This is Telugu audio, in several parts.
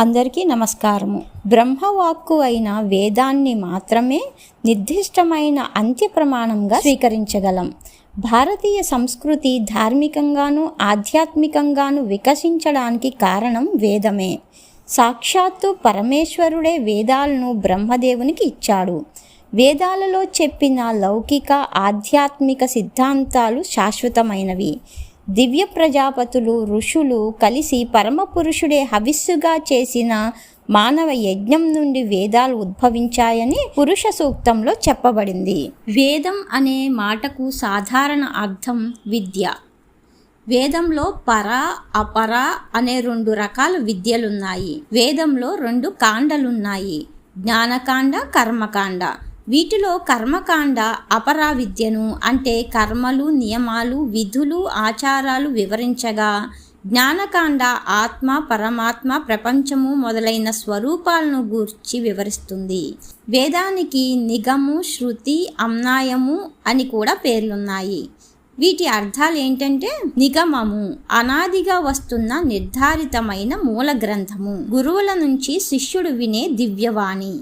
అందరికీ నమస్కారము. బ్రహ్మవాక్కు అయిన వేదాన్ని మాత్రమే నిర్దిష్టమైన అంత్య ప్రమాణంగా స్వీకరించగలం. భారతీయ సంస్కృతి ధార్మికంగాను ఆధ్యాత్మికంగాను వికసించడానికి కారణం వేదమే. సాక్షాత్తు పరమేశ్వరుడే వేదాలను బ్రహ్మదేవునికి ఇచ్చాడు. వేదాలలో చెప్పిన లౌకిక ఆధ్యాత్మిక సిద్ధాంతాలు శాశ్వతమైనవి. దివ్య ప్రజాపతులు ఋషులు కలిసి పరమపురుషుడే హవిస్సుగా చేసిన మానవ యజ్ఞం నుండి వేదాలు ఉద్భవించాయని పురుష సూక్తంలో చెప్పబడింది. వేదం అనే మాటకు సాధారణ అర్థం విద్య. వేదంలో పర అపర అనే రెండు రకాల విద్యలున్నాయి. వేదంలో రెండు కాండలున్నాయి. జ్ఞానకాండ కర్మకాండ. వీటిలో కర్మకాండ అపరా విద్యను అంటే కర్మలు నియమాలు విధులు ఆచారాలు వివరించగా జ్ఞానకాండ ఆత్మ పరమాత్మ ప్రపంచము మొదలైన స్వరూపాలను గూర్చి వివరిస్తుంది. వేదానికి నిగము శృతి అమ్నాయము అని కూడా పేర్లున్నాయి. వీటి అర్థాలు ఏంటంటే నిగమము అనాదిగా వస్తున్న నిర్ధారితమైన మూల గ్రంథము. గురువుల నుంచి శిష్యుడు వినే దివ్యవాణి.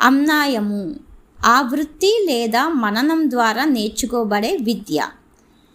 అమ్నాయము ఆ వృత్తి లేదా మననం ద్వారా నేర్చుకోబడే విద్య.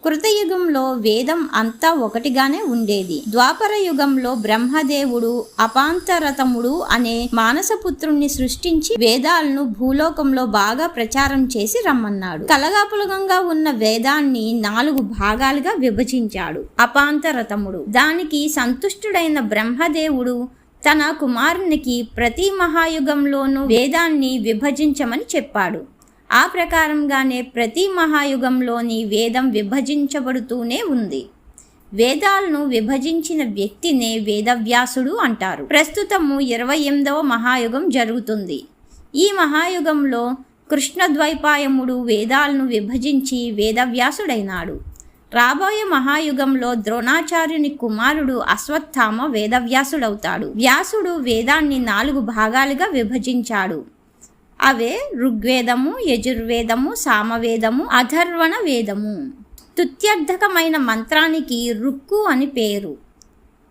కృతయుగంలో వేదం అంతా ఒకటిగానే ఉండేది. ద్వాపర యుగంలో బ్రహ్మదేవుడు అపాంతరతముడు అనే మానసపుత్రుణ్ణి సృష్టించి వేదాలను భూలోకంలో బాగా ప్రచారం చేసి రమ్మన్నాడు. కలగాపులగంగా ఉన్న వేదాన్ని నాలుగు భాగాలుగా విభజించాడు. అపాంతరతముడు. దానికి సంతుష్టుడైన బ్రహ్మదేవుడు తన కుమారునికి ప్రతి మహాయుగంలోనూ వేదాన్ని విభజించమని చెప్పాడు. ఆ ప్రకారంగానే ప్రతి మహాయుగంలోని వేదం విభజించబడుతూనే ఉంది. వేదాలను విభజించిన వ్యక్తినే వేదవ్యాసుడు అంటారు. ప్రస్తుతము ఇరవై ఎనిమిదవ మహాయుగం జరుగుతుంది. ఈ మహాయుగంలో కృష్ణద్వైపాయముడు వేదాలను విభజించి వేదవ్యాసుడైనాడు. రాబోయే మహాయుగంలో ద్రోణాచార్యుని కుమారుడు అశ్వత్థామ వేదవ్యాసుడవుతాడు. వ్యాసుడు వేదాన్ని నాలుగు భాగాలుగా విభజించాడు. అవే ఋగ్వేదము యజుర్వేదము సామవేదము అధర్వణ వేదము. తుత్యర్థకమైన మంత్రానికి రుక్కు అని పేరు.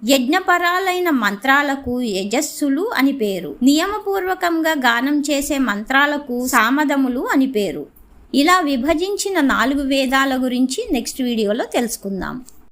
యజ్ఞపరాలైన మంత్రాలకు యజస్సులు అని పేరు. నియమపూర్వకంగా గానం చేసే మంత్రాలకు సామదములు అని పేరు. ఇలా విభజించిన నాలుగు వేదాల గురించి నెక్స్ట్ వీడియోలో తెలుసుకుందాం.